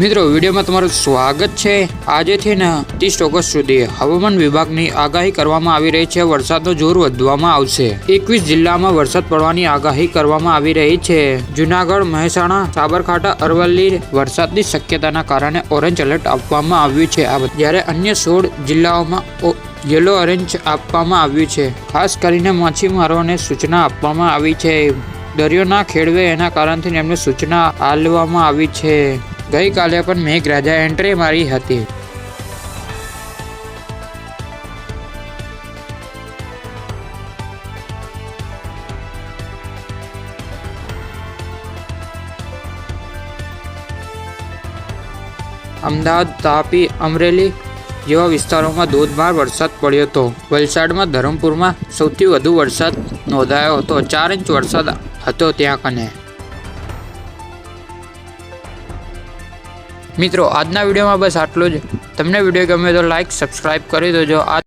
મિત્રો, વિડીયોમાં તમારું સ્વાગત છે. આજેથી ને, ત્રીસ ઓગસ્ટ સુધી હવામાન વિભાગની આગાહી કરવામાં આવી રહી છે. વરસાદનો જોર વધવામાં આવશે. એકવીસ જિલ્લામાં વરસાદ પડવાની આગાહી કરવામાં આવી રહી છે. જુનાગઢ, મહેસાણા, સાબરકાંઠા, અરવલ્લી વરસાદની શક્યતાના કારણે ઓરેન્જ એલર્ટ આપવામાં આવ્યું છે. આ જ્યારે અન્ય સોળ જિલ્લાઓમાં યલો ઓરેન્જ આપવામાં આવ્યું છે. ખાસ કરીને માછીમારોને સૂચના આપવામાં આવી છે. દરિયો ના ખેડવે એના કારણથી એમને સૂચના આપવામાં આવી છે. ગઈકાલે પણ મેઘરાજા એન્ટ્રી મારી હતી. અમદાવાદ, તાપી, અમરેલી જેવા વિસ્તારોમાં ધોધમાર વરસાદ પડ્યો હતો. વલસાડમાં ધરમપુરમાં સૌથી વધુ વરસાદ નોંધાયો હતો. ચાર ઇંચ વરસાદ હતો ત્યાં કને. મિત્રો, આજના વિડીયોમાં બસ આટલું જ. તમને વીડિયો ગમે તો લાઈક સબસ્ક્રાઈબ કરી દેજો. આ